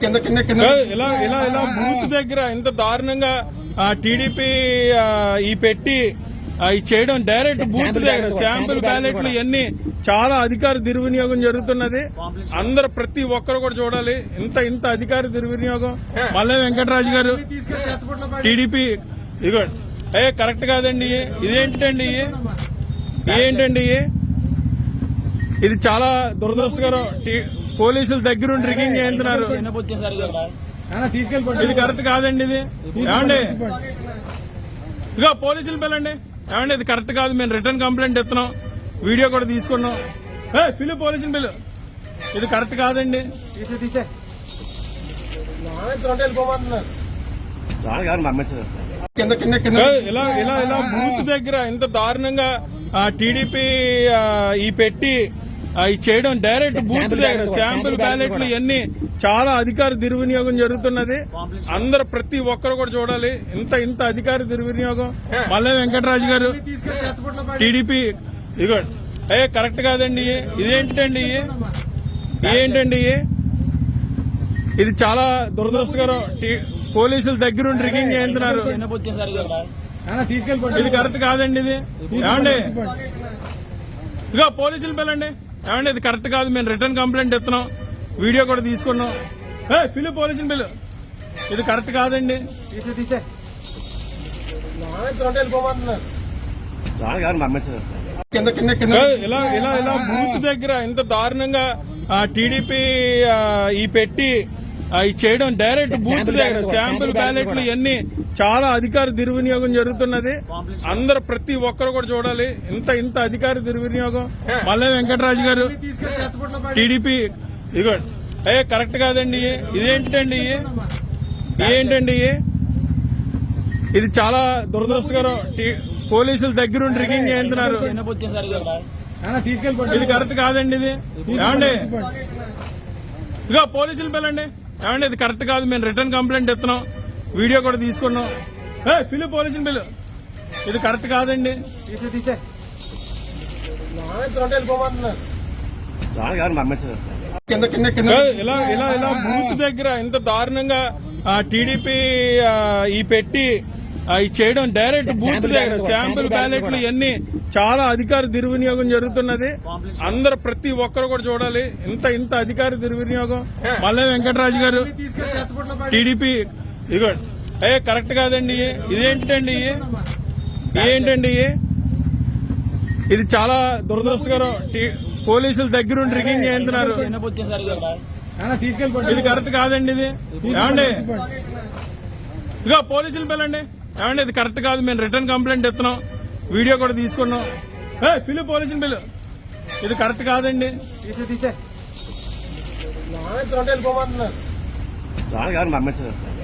ఇలా ఇలా ఇలా బూత్ దగ్గర ఇంత దారుణంగా టీడీపీ ఈ పెట్టి ఈ చేయడం డైరెక్ట్ బూత్ దగ్గర శాంపుల్ బ్యాలెట్లు ఇవన్నీ చాలా అధికార దుర్వినియోగం జరుగుతున్నది. అందరు ప్రతి ఒక్కరు కూడా చూడాలి. ఇంత ఇంత అధికార దుర్వినియోగం. మల్లె వెంకటరాజు గారు టీడీపీ ఇదిగో ఏ కరెక్ట్ కాదండి ఇదేంటండి ఏంటండి ఇది చాలా దురదృష్టకరం. టీ- పోలీసుల దగ్గరుండి రిగింగ్ చేస్తున్నారు ఇది కరెక్ట్ కాదండి ఇది. ఏమండి? ఇక పోలీసులు పిల్లండి. ఏమండి ఇది కరెక్ట్ కాదు. మేము రిటర్న్ కంప్లైంట్ ఇస్తున్నాం వీడియో కూడా తీసుకున్నాం. ఏ పిలు పోలీసులు పిలు. ఇది కరెక్ట్ కాదండి. ఇలా ఇలా ఇలా బూత్ దగ్గర ఇంత దారుణంగా టీడీపీ ఈ పెట్టి ఈ చేయడం డైరెక్ట్ బూత్ దగ్గర శాంపుల్ బ్యాలెట్లు ఇవన్నీ చాలా అధికార దుర్వినియోగం జరుగుతున్నది. అందరు ప్రతి ఒక్కరు కూడా చూడాలి. ఇంత ఇంత అధికార దుర్వినియోగం. మల్లె వెంకటరాజు గారు టీడీపీ ఇదిగో ఏ కరెక్ట్ కాదండి ఇదేంటండి ఏంటండి ఇది చాలా దురదృష్టకరం. పోలీసుల దగ్గరుండి రిగింగ్ చేస్తున్నారు. ఇది కరెక్ట్ కాదండి ఇది. ఏమండి? ఇక పోలీసులు పిల్లండి ఏమండి ఇది కరెక్ట్ కాదు మేము రిటర్న్ కంప్లైంట్ ఇస్తున్నాం. వీడియో కూడా తీసుకున్నాం. ఏ పిలు పోలీసులు పిలు. ఇది కరెక్ట్ కాదండి. ఇలా ఇలా ఇలా బూత్ దగ్గర ఇంత దారుణంగా టీడీపీ ఈ పెట్టి ఈ చేయడం డైరెక్ట్ బూత్ దగ్గర శాంపుల్ బ్యాలెట్లు ఇవన్నీ చాలా అధికార దుర్వినియోగం జరుగుతున్నది. అందరు ప్రతి ఒక్కరు కూడా చూడాలి. ఇంత ఇంత అధికార దుర్వినియోగం. మల్లె వెంకటరాజు గారు టీడీపీ ఇదిగో ఏ కరెక్ట్ కాదండి ఇదేంటండి ఏంటండి ఇది చాలా దురదృష్టకరం. పోలీసుల దగ్గరుండి రిగింగ్ చేస్తున్నారు. ఇది కరెక్ట్ కాదండి ఇది. ఏమండి? ఇక పోలీసులు పిల్లండి ఏమండి ఇది కరెక్ట్ కాదు మేము రిటర్న్ కంప్లైంట్ ఇస్తున్నాం. వీడియో కూడా తీసుకున్నాం. ఏ పిలు పోలీసులు పిలు ఇది కరెక్ట్ కాదండి. ఇలా ఇలా ఇలా బూత్ దగ్గర ఇంత దారుణంగా టీడీపీ ఈ పెట్టి ఈ చేయడం డైరెక్ట్ బూత్ దగ్గర శాంపుల్ బ్యాలెట్లు ఇవన్నీ చాలా అధికార దుర్వినియోగం జరుగుతున్నది. అందరు ప్రతి ఒక్కరు కూడా చూడాలి. ఇంత ఇంత అధికార దుర్వినియోగం. మల్లె వెంకటరాజు గారు టీడీపీ ఇదిగో ఏ కరెక్ట్ కాదండి ఇదేంటండి ఏంటండి ఇది చాలా దురదృష్టకరం. పోలీసుల దగ్గరుండి రిగింగ్ చేస్తున్నారు ఇది కరెక్ట్ కాదండి ఇది. ఏమండి? ఇక పోలీసులు పిల్లండి ఏమండి ఇది కరెక్ట్ కాదు మేము రిటర్న్ కంప్లైంట్ ఇస్తున్నాం. వీడియో కూడా తీసుకున్నాం. ఏ పిలు పోలీసులు పిలు. ఇది కరెక్ట్ కాదండి. పంపించారు సార్.